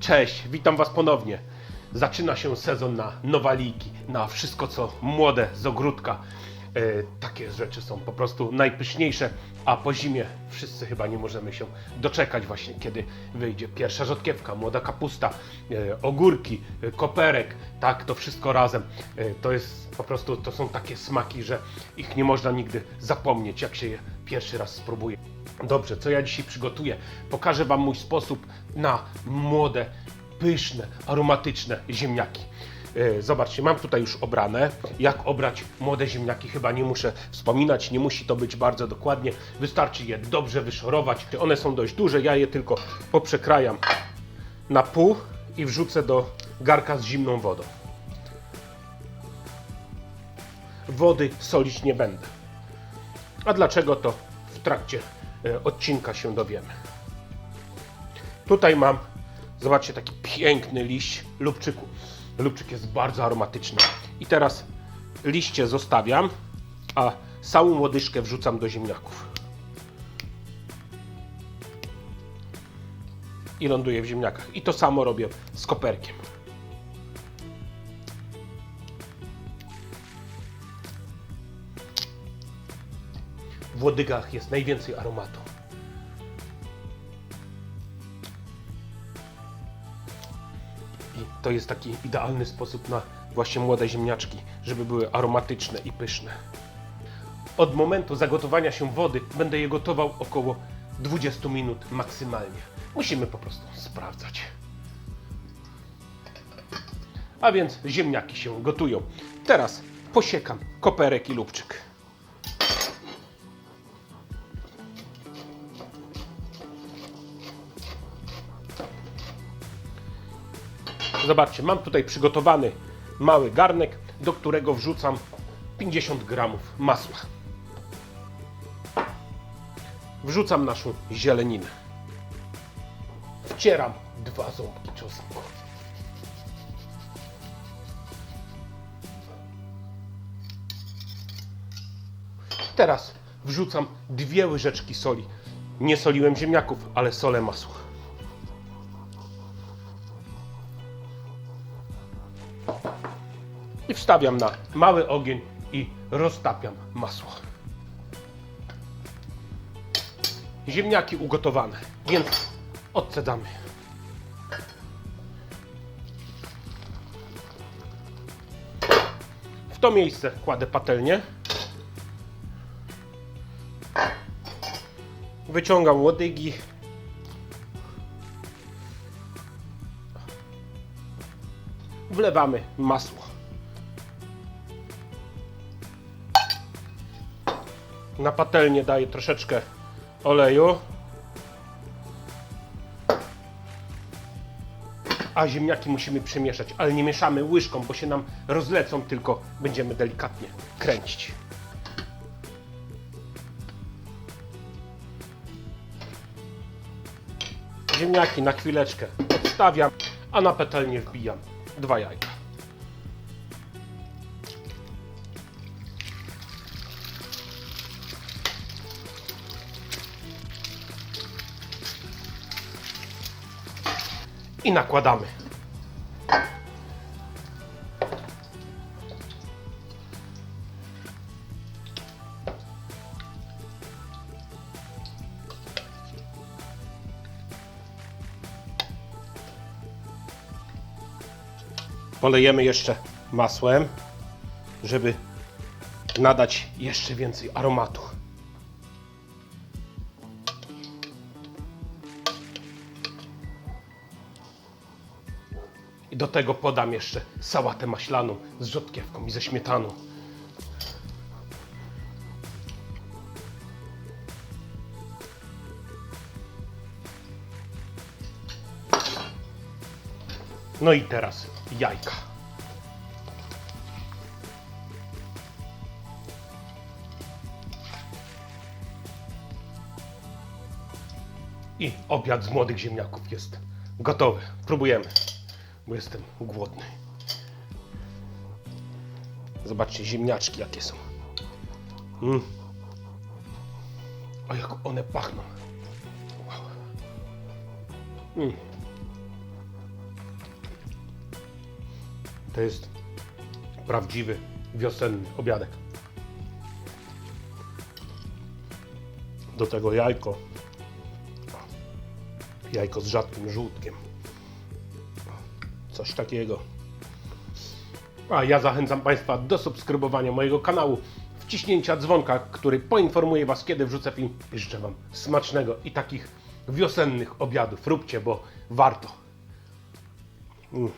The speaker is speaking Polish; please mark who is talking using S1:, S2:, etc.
S1: Cześć, witam Was ponownie. Zaczyna się sezon na nowaliki, na wszystko co młode z ogródka. E, takie rzeczy są po prostu najpyszniejsze, a po zimie wszyscy chyba nie możemy się doczekać właśnie, kiedy wyjdzie pierwsza rzodkiewka, młoda kapusta, e, ogórki, e, koperek, tak, to wszystko razem. To jest po prostu, to są takie smaki, że ich nie można nigdy zapomnieć, jak się je pierwszy raz spróbuje. Dobrze, co ja dzisiaj przygotuję? Pokażę Wam mój sposób na młode, pyszne, aromatyczne ziemniaki. E, Zobaczcie, mam tutaj już obrane. Jak obrać młode ziemniaki, chyba nie muszę wspominać, nie musi to być bardzo dokładnie. Wystarczy je dobrze wyszorować. One są dość duże, ja je tylko poprzekrajam na pół i wrzucę do garka z zimną wodą. Wody solić nie będę. A dlaczego to w trakcie e, odcinka się dowiemy. Tutaj mam, zobaczcie, taki piękny liść lubczyku. Lubczyk jest bardzo aromatyczny. I teraz liście zostawiam, a całą łodyżkę wrzucam do ziemniaków. I ląduje w ziemniakach. I to samo robię z koperkiem. W łodygach jest najwięcej aromatu. To jest taki idealny sposób na właśnie młode ziemniaczki, żeby były aromatyczne i pyszne. Od momentu zagotowania się wody będę je gotował około 20 minut maksymalnie. Musimy po prostu sprawdzać. A więc ziemniaki się gotują. Teraz posiekam koperek i lubczyk. Zobaczcie, mam tutaj przygotowany mały garnek, do którego wrzucam 50 gramów masła. Wrzucam naszą zieleninę. Wcieram dwa ząbki czosnku. Teraz wrzucam dwie łyżeczki soli. Nie soliłem ziemniaków, ale solę masła. I wstawiam na mały ogień i roztapiam masło. Ziemniaki ugotowane, więc odcedzamy. W to miejsce kładę patelnię. Wyciągam łodygi. Wlewamy masło. Na patelnię daję troszeczkę oleju. A ziemniaki musimy przemieszać, ale nie mieszamy łyżką, bo się nam rozlecą, tylko będziemy delikatnie kręcić. Ziemniaki na chwileczkę odstawiam, a na patelnię wbijam dwa jajka. I nakładamy. Polejemy jeszcze masłem, żeby nadać jeszcze więcej aromatu. I do tego podam jeszcze sałatę maślaną z rzodkiewką i ze śmietaną. No i teraz jajka. I obiad z młodych ziemniaków jest gotowy. Próbujemy bo jestem głodny. Zobaczcie ziemniaczki jakie są. Mm. O jak one pachną. Wow. Mm. To jest prawdziwy wiosenny obiadek. Do tego jajko. Jajko z rzadkim żółtkiem. Coś takiego. A ja zachęcam Państwa do subskrybowania mojego kanału, wciśnięcia dzwonka, który poinformuje Was, kiedy wrzucę film. I życzę Wam smacznego i takich wiosennych obiadów. Róbcie, bo warto. Mm.